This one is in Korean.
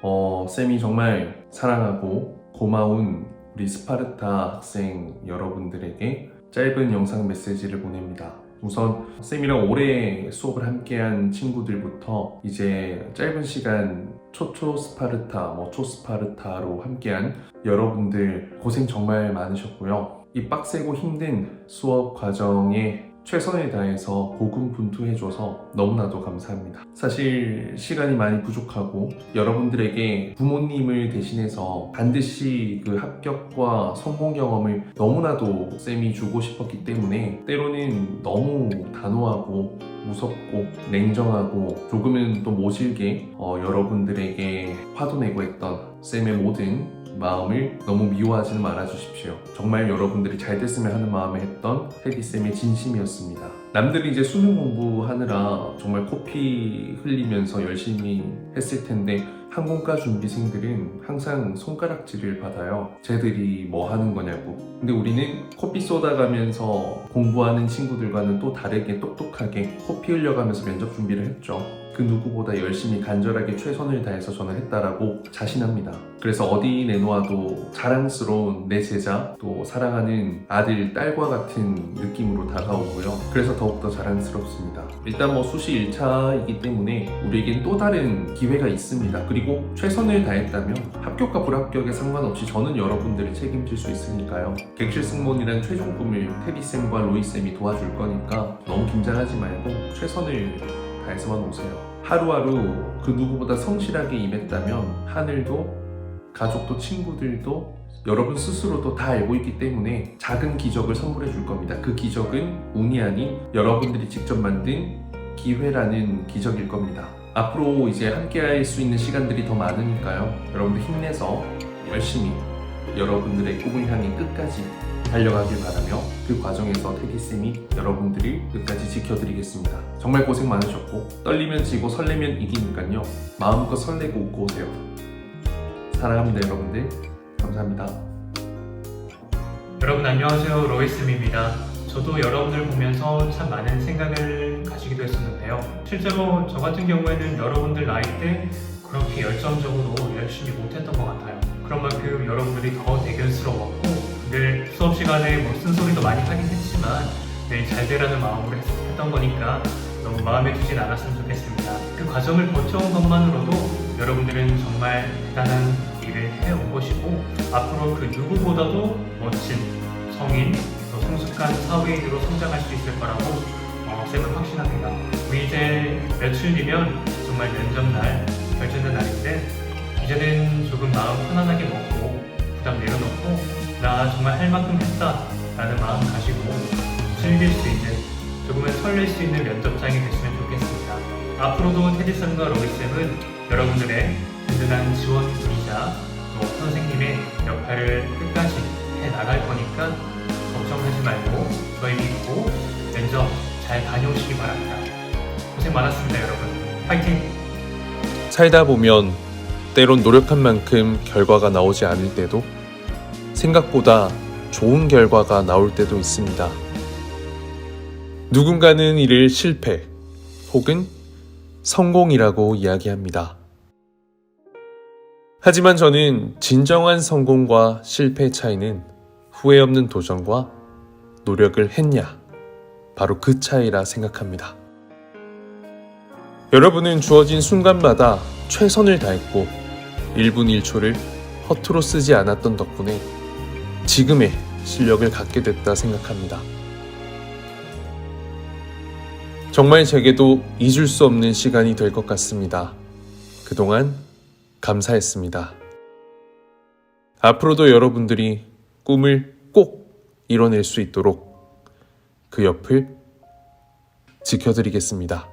어, 쌤이 정말 사랑하고 고마운 우리 스파르타 학생 여러분들에게 짧은 영상 메시지를 보냅니다. 우선 쌤이랑 오래 수업을 함께한 친구들부터 이제 짧은 시간 초초 스파르타, 뭐 초스파르타로 함께한 여러분들 고생 정말 많으셨고요. 이 빡세고 힘든 수업 과정에 최선을 다해서 고군분투해줘서 너무나도 감사합니다. 사실 시간이 많이 부족하고 여러분들에게 부모님을 대신해서 반드시 그 합격과 성공 경험을 너무나도 쌤이 주고 싶었기 때문에 때로는 너무 단호하고 무섭고 냉정하고 조금은 또 모질게 어, 여러분들에게 화도 내고 했던 쌤의 모든 마음을 너무 미워하지는 말아 주십시오. 정말 여러분들이 잘 됐으면 하는 마음에 했던 테디쌤의 진심이었습니다. 남들이 이제 수능 공부하느라 정말 코피 흘리면서 열심히 했을 텐데 항공과 준비생들은 항상 손가락질을 받아요. 쟤들이 뭐 하는 거냐고. 근데 우리는 코피 쏟아가면서 공부하는 친구들과는 또 다르게 똑똑하게 코피 흘려가면서 면접 준비를 했죠. 그 누구보다 열심히 간절하게 최선을 다해서 저는 했다라고 자신합니다. 그래서 어디 내놓아도 자랑스러운 내 제자 또 사랑하는 아들, 딸과 같은 느낌으로 다가오고요. 그래서 더욱더 자랑스럽습니다. 일단 뭐 수시 1차이기 때문에 우리에겐 또 다른 기회가 있습니다. 그리고 최선을 다했다면 합격과 불합격에 상관없이 저는 여러분들을 책임질 수 있으니까요. 객실 승무원이라는 최종 꿈을 테디쌤과 로이쌤이 도와줄 거니까 너무 긴장하지 말고 최선을 다해서만 오세요. 하루하루 그 누구보다 성실하게 임했다면 하늘도 가족도 친구들도 여러분 스스로도 다 알고 있기 때문에 작은 기적을 선물해 줄 겁니다. 그 기적은 운이 아닌 여러분들이 직접 만든 기회라는 기적일 겁니다. 앞으로 이제 함께 할 수 있는 시간들이 더 많으니까요. 여러분들 힘내서 열심히 여러분들의 꿈을 향해 끝까지 달려가길 바라며 그 과정에서 태기쌤이 여러분들을 끝까지 지켜드리겠습니다. 정말 고생 많으셨고 떨리면 지고 설레면 이기니까요. 마음껏 설레고 웃고 오세요. 사랑합니다 여러분들. 감사합니다. 여러분 안녕하세요 로이스입니다. 저도 여러분들 보면서 참 많은 생각을 가지기도 했었는데요. 실제로 저 같은 경우에는 여러분들 나이 때 그렇게 열정적으로 열심히 못했던 것 같아요. 여러분들이 더 대견스러웠고 늘 수업 시간에 뭐 쓴소리도 많이 하긴 했지만 늘잘 되라는 마음으로 했- 했던 거니까 너무 마음에 두진 않았으면 좋겠습니다. 그 과정을 버텨온 것만으로도 여러분들은 정말 대단한 일을 해온 것이고 앞으로 그 누구보다도 멋진 성인 또 성숙한 사회인으로 성장할 수 있을 거라고 어, 쌤은 확신합니다. 우리 이제 며칠 뒤면 정말 면접날 결제된 날인데 이제는 조금 마음 편안하게 먹고 정말 할 만큼 했다 라는 마음 가지고 즐길 수 있는 조금은 설렐 수 있는 면접장이 됐으면 좋겠습니다. 앞으로도 테디쌤과 로이쌤은 여러분들의 든든한 지원이자 또 선생님의 역할을 끝까지 해 나갈 거니까 걱정하지 말고 저희 믿고 면접 잘 다녀오시기 바랍니다. 고생 많았습니다, 여러분. 파이팅! 살다 보면 때론 노력한 만큼 결과가 나오지 않을 때도 생각보다 좋은 결과가 나올 때도 있습니다. 누군가는 이를 실패 혹은 성공이라고 이야기합니다. 하지만 저는 진정한 성공과 실패의 차이는 후회 없는 도전과 노력을 했냐 바로 그 차이라 생각합니다. 여러분은 주어진 순간마다 최선을 다했고 1분 1초를 허투루 쓰지 않았던 덕분에 지금의 실력을 갖게 됐다 생각합니다. 정말 제게도 잊을 수 없는 시간이 될 것 같습니다. 그동안 감사했습니다. 앞으로도 여러분들이 꿈을 꼭 이뤄낼 수 있도록 그 옆을 지켜드리겠습니다.